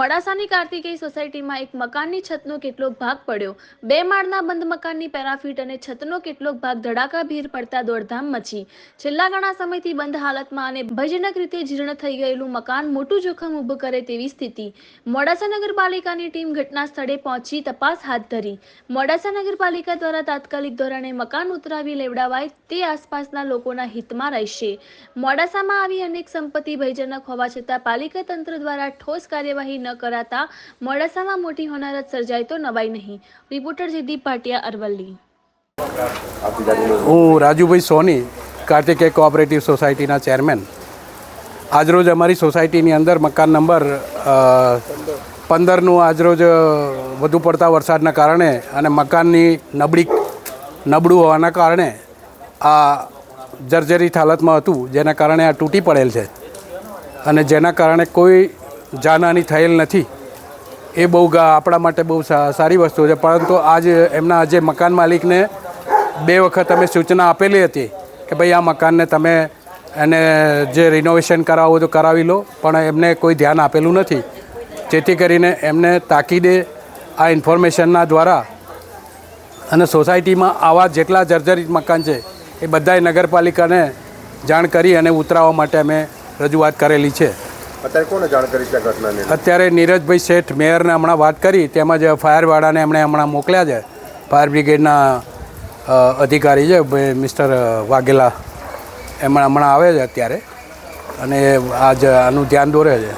મોડાસાની કાર્તિકેય સોસાયટીમાં એક મકાનની છતનો કેટલોક ભાગ પડ્યો? બે માળના બંધ મકાનની પેરાફીટ અને છતનો કેટલોક ભાગ ધડાકાભેર પડતા દોડધામ મચી. છેલ્લા ઘણા સમયથી બંધ હાલતમાં અને ભયજનક રીતે જીર્ણ થઈ ગયેલું મકાન મોટું જોખમ ઊભું કરે તેવી સ્થિતિ. મોડાસા નગરપાલિકાની ટીમ ઘટના સ્થળે પહોંચી તપાસ હાથ ધરી. મોડાસા નગરપાલિકા દ્વારા તાત્કાલિક ધોરણે મકાન ઉતરાવી લેવડાવાય તે આસપાસના લોકોના હિતમાં રહેશે. મોડાસામાં આવી અનેક સંપત્તિ ભયજનક હોવા છતાં પાલિકા તંત્ર દ્વારા ઠોસ કાર્યવાહી ન કરાતા, મોડાસામાં મોટી હોનારત સર્જાય તો નવાઈ નહીં. રિપોર્ટર જયદીપ ભાટિયા, અરવલ્લી. હું રાજુભાઈ સોની, કાર્તિકેય કોઓપરેટિવ સોસાયટીના ચેરમેન આજરોજ અમારી સોસાયટીની અંદર મકાન નંબર પંદરનું આજરોજ વધુ પડતા વરસાદના કારણે અને મકાનની નબળી, નબળું હોવાના કારણે આ જર્જરિત હાલતમાં હતું, જેના કારણે આ તૂટી પડેલ છે. અને જેના કારણે કોઈ જાનહાની થયેલ નથી. એ બહુ આપણા માટે બહુ સારી વસ્તુ છે. પરંતુ આજ એમના જે મકાન માલિકને બે વખત અમે સૂચના આપેલી હતી કે ભાઈ, આ મકાનને તમે એને જે રિનોવેશન કરાવવું તો કરાવી લો, પણ એમને કોઈ ધ્યાન આપેલું નથી. જેથી કરીને એમને તાકીદે આ ઇન્ફોર્મેશનના દ્વારા અને સોસાયટીમાં આવા જેટલા જર્જરિત મકાન છે, એ બધાએ નગરપાલિકાને જાણ કરી અને ઉતરાવવા માટે અમે રજૂઆત કરેલી છે. અત્યારે કોને જાણ કરી છે ઘટનાની? અત્યારે નીરજભાઈ શેઠ મેયરને હમણાં વાત કરી, તેમજ ફાયરવાળાને એમણે હમણાં મોકલ્યા છે. ફાયર બ્રિગેડના અધિકારી છે મિસ્ટર વાઘેલા. એમણે હમણાં આવે છે અત્યારે. અને આજ આનું ધ્યાન દોરે છે.